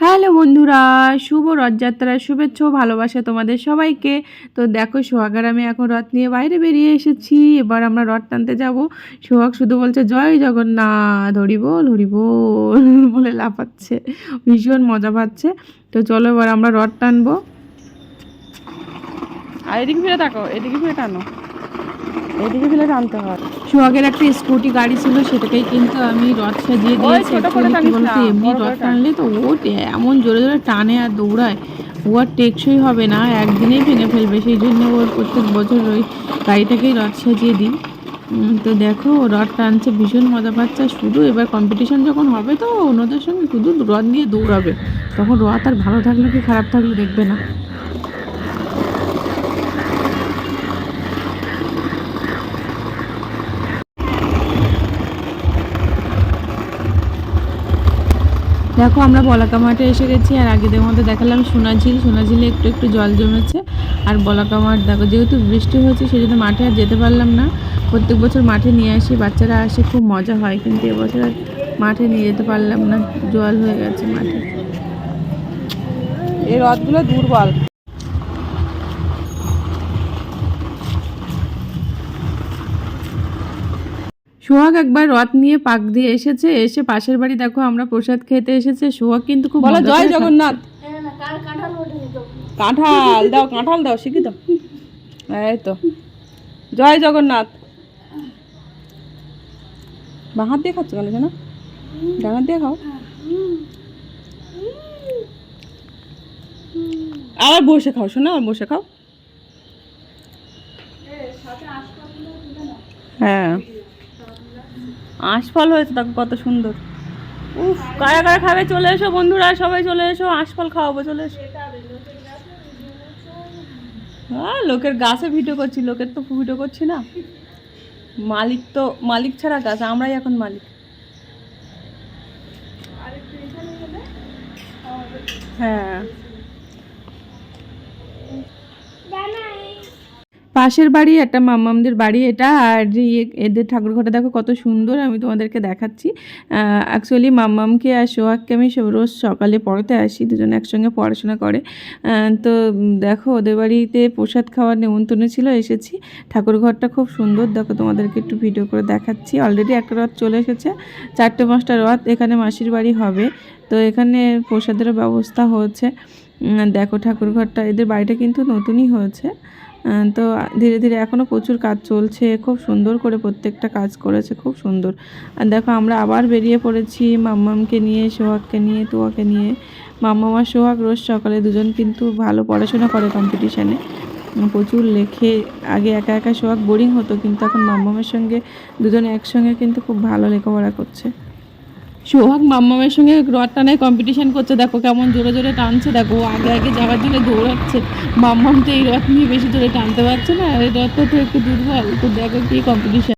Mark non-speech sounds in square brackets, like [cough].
Hello বন্ধুরা, শুভ রথযাত্রার শুভেচ্ছা ভালোবাসা তোমাদের সবাইকে। তো দেখো, সোহাগার আমি এখন রথ নিয়ে বাইরে বেরিয়ে এসেছি। এবার আমরা রথ টানতে যাব। সোহাগ শুধু বলছে, জয় জগন্নাথ, হরি বল হরি বল [laughs] বলে লাফাচ্ছে। ভীষণ মজা পাচ্ছে। তো চলো এবার আমরা রথ টানবো। আর এদিকে ফিরে থাকো এদিকে ফিরে টানো। এদিকে ফিরে টানতে হয়। সোহাগের একটা স্কুটি গাড়ি ছিল সেটাকেই কিন্তু আমি রথ সাজিয়ে দিয়েছি। বলতো এমনি রথ টানলে তো ও এমন জোরে জোরে টানে আর দৌড়ায়। ও আর টেকসই হবে না একদিনেই ভেঙে ফেলবে। সেই জন্য ওর প্রত্যেক বছর ওই গাড়িটাকেই রথ সাজিয়ে দিই। তো দেখো ও রথ টানছে ভীষণ মজা পাচ্ছে। শুধু এবার কম্পিটিশন যখন হবে তো অন্যদের সঙ্গে শুধু রথ নিয়ে দৌড়াবে। তখন রথ আর ভালো থাকলে কি খারাপ থাকলে দেখবে না। দেখো, আমরা বলাকা মাঠে এসে গেছি, আর আগেদের মধ্যে দেখালাম সোনাঝিল। সোনাঝিলে একটু একটু জল জমেছে, আর বলাকা মাঠ দেখো, যেহেতু বৃষ্টি হয়েছে সেই জন্য মাঠে আর যেতে পারলাম না। প্রত্যেক বছর মাঠে নিয়ে আসি, বাচ্চারা আসে, খুব মজা হয়, কিন্তু এবছর আর মাঠে নিয়ে যেতে পারলাম না, জল হয়ে গেছে মাঠে। এই রথগুলো দুর্বল। সোহাগ একবার রথ নিয়ে পাক দিয়ে এসেছে এসে পাশের বাড়ি দেখো আমরা প্রসাদ খেতে এসেছে। সোহাগ কিন্তু খুব বলো জয় জগন্নাথ। কাঁঠাল দাও কাঁঠাল দাও শিখি দাও এই তো। জয় জগন্নাথ। বাঁ হাত দিয়ে খাচ্ছ কেন জানো ডান দিয়ে খাও। আবার বসে খাও শোনো আর বসে খাও। হ্যাঁ। আশফল হয়েছে তাকে কত সুন্দর। উফ, কারা কারা খাবে? চলে এসো বন্ধুরা, সবাই চলে এসো, আশফল খাওয়াবো, চলে এসো। হ্যাঁ লোকের গাছে ভিডিও করছি, লোকের তো ভিডিও করছি না। মালিক তো, মালিক ছাড়া গাছ, আমরাই এখন মালিক। হ্যাঁ। পাশের বাড়ি, একটা মামামদের বাড়ি এটা, আর ইয়ে- এদের ঠাকুর ঘরটা দেখো কত সুন্দর, আমি তোমাদেরকে দেখাচ্ছি। অ্যাকচুয়ালি মাম্মামকে আর সোহাগকে আমি রোজ সকালে পড়তে আসি, দুজন একসঙ্গে পড়াশোনা করে। তো দেখো ওদের বাড়িতে প্রসাদ খাওয়ার নেমন্তন্ন ছিল, এসেছি। ঠাকুর ঘরটা খুব সুন্দর, দেখো তোমাদেরকে একটু ভিডিও করে দেখাচ্ছি। অলরেডি একটা রথ চলে এসেছে, চারটে পাঁচটা রথ এখানে মাসির বাড়ি হবে। তো এখানে প্রসাদেরও ব্যবস্থা হয়েছে। দেখো ঠাকুর ঘরটা, এদের বাড়িটা কিন্তু নতুনই হয়েছে। তো ধীরে ধীরে এখনও প্রচুর কাজ চলছে, খুব সুন্দর করে প্রত্যেকটা কাজ করেছে, খুব সুন্দর। আর দেখো আমরা আবার বেরিয়ে পড়েছি মাম্মামকে নিয়ে, সোহাগকে নিয়ে, তুয়াকে নিয়ে। মাম্মাম আর সোহাগ রোজ সকালে দুজন কিন্তু ভালো পড়াশোনা করে কম্পিটিশানে প্রচুর লেখে। আগে একা একা সোহাগ বোরিং হতো, কিন্তু এখন মাম্মামের সঙ্গে দুজন একসঙ্গে কিন্তু খুব ভালো লেখাপড়া করছে। সোহাগ মাম্মামের সঙ্গে রথ টানায় কম্পিটিশন করছে। দেখো কেমন জোরে জোরে টানছে। দেখো আগে আগে যাওয়ার জন্য দৌড়াচ্ছে। মাম্মাম তো এই রথ নিয়ে বেশি জোরে টানতে পারছে না। এই রথটা তো একটু দুর্বল। তো দেখো কি কম্পিটিশন